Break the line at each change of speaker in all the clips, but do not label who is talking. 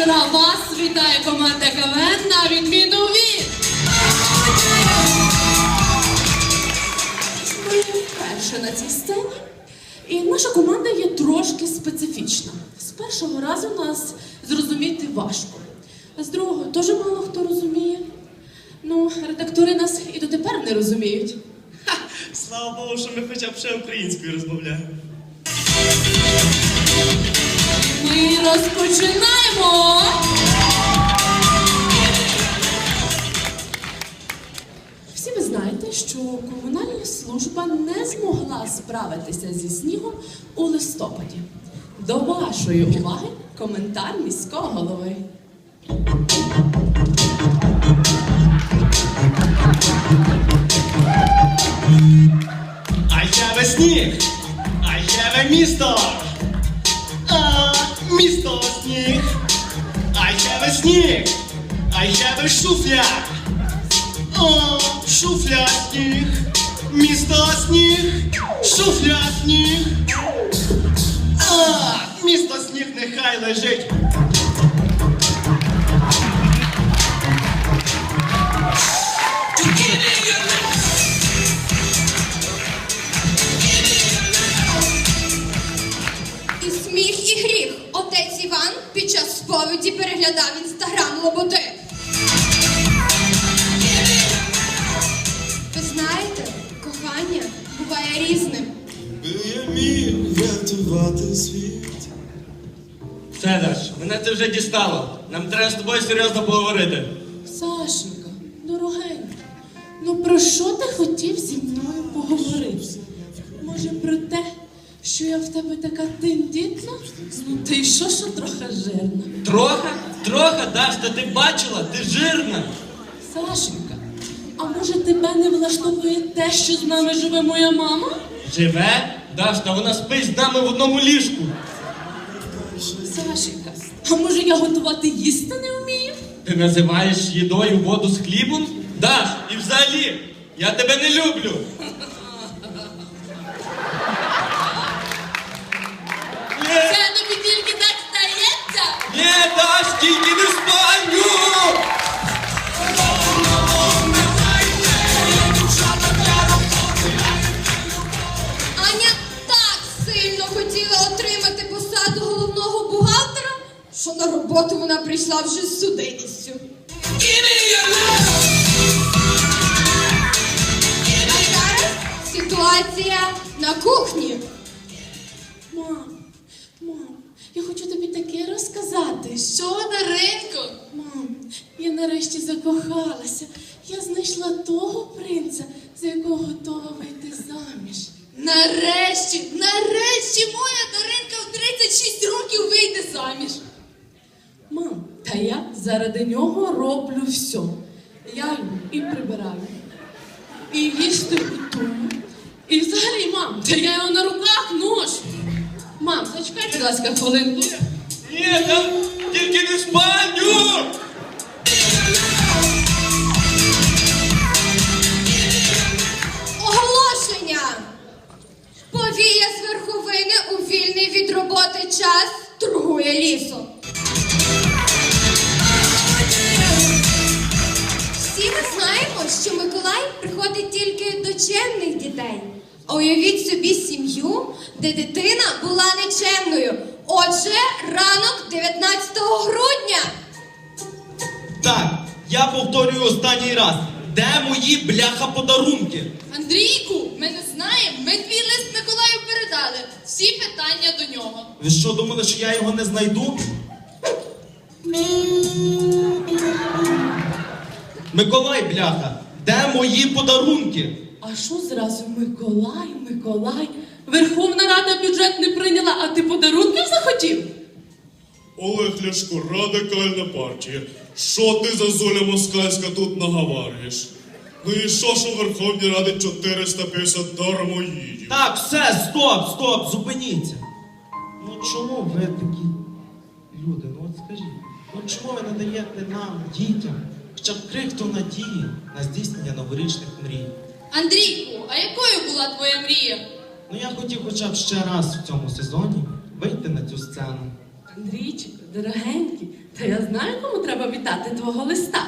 вечора. Вас вітає команда КВН на відміну від. Ми на цій сцені. І наша команда є трошки специфічна. З першого разу нас зрозуміти важко. А з другого теж мало хто розуміє. Ну, редактори нас і дотепер не розуміють.
Слава Богу, що ми хоча б ще українською розмовляємо.
Розпочинаємо. Всі ви знаєте, що комунальна служба не змогла справитися зі снігом у листопаді. До вашої уваги коментар міського голови.
Сніг, а я шуфля. О, шуфля сніг. Місто сніг, шуфля сніг. А, місто сніг нехай лежить.
І сміх, і гріх. Отець Іван під час сповіді переглядав лоботи. Ви знаєте, кохання буває різним.
Би я міг врятувати світ.
Федош, мене це вже дістало. Нам треба з тобою серйозно поговорити.
Сашенька, дорогенька, ну про що ти хотів зі мною поговорити? Може про те, що я в тебе така тендітна? Ну ти що, що трохи жирна?
Трохи? Трохи, Даш, та ти бачила, ти жирна.
Сашенька, а може тебе не влаштовує те, що з нами живе моя мама?
Живе? Даш, та вона спить з нами в одному ліжку.
Сашенька, а може я готувати їсти не вмію?
Ти називаєш їдою воду з хлібом? Даш, і взагалі, я тебе не люблю.
Стається?
ні, Даш, не в спальню!
Аня так сильно хотіла отримати посаду головного бухгалтера, що на роботу вона прийшла вже з судимістю. А зараз ситуація на кухні.
Мам, я хочу тобі таке розказати. Що Даринко? Мам, я нарешті закохалася. Я знайшла того принца, за якого готова вийти заміж.
Нарешті, нарешті моя Даринка в 36 років вийде заміж.
Мам, та я заради нього роблю все. Я йому і прибираю, і їсти готую. І взагалі, мам, та я його на руках ношу. Мам, зачекай, будь ласка, хвилинку.
Ні, там тільки не спальню!
Оголошення! Повія з верховини у вільний від роботи час торгує лісом. Всі ми знаємо, що Миколай приходить тільки до чемних дітей. А уявіть собі сім'ю, де дитина була нечемною. Отже, ранок 19 грудня.
Так, я повторюю останній раз. Де мої бляха подарунки?
Андрійку, ми не знаємо. Ми твій лист Миколаю передали. Всі питання до нього.
Ви що думали, що я його не знайду? Миколай, бляха, де мої подарунки?
А що зразу Миколай, Миколай? Верховна Рада бюджет не прийняла, а ти подарунків захотів?
Олег Ляшко, радикальна партія. Що ти за Золя Москальська тут наговарюєш? Ну і що, що в Верховній Раді 450 дармоїдів?
Так, все, стоп, стоп, зупиніться. Ну чому ви такі люди? Ну от скажіть, ну чому ви не даєте нам, дітям, хоча б крихту надії на здійснення новорічних мрій?
Андрійку, а якою була твоя мрія?
Ну я хотів хоча б ще раз в цьому сезоні вийти на цю сцену
Андрійчику, дорогенький, та я знаю, кому треба вітати твого листа.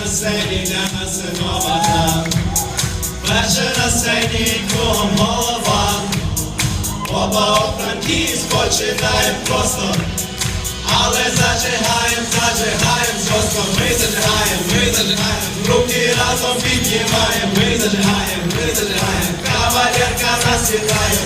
На сцені для нас. Перше на сцені кругом голова. Оба франківськ починаєм просто. Але зажигаєм, зажигаєм жорстко. Ми зажигаєм, ми зажигаєм. Руки разом піднімаєм. Ми зажигаєм, ми зажигаєм. Кавалерка нас.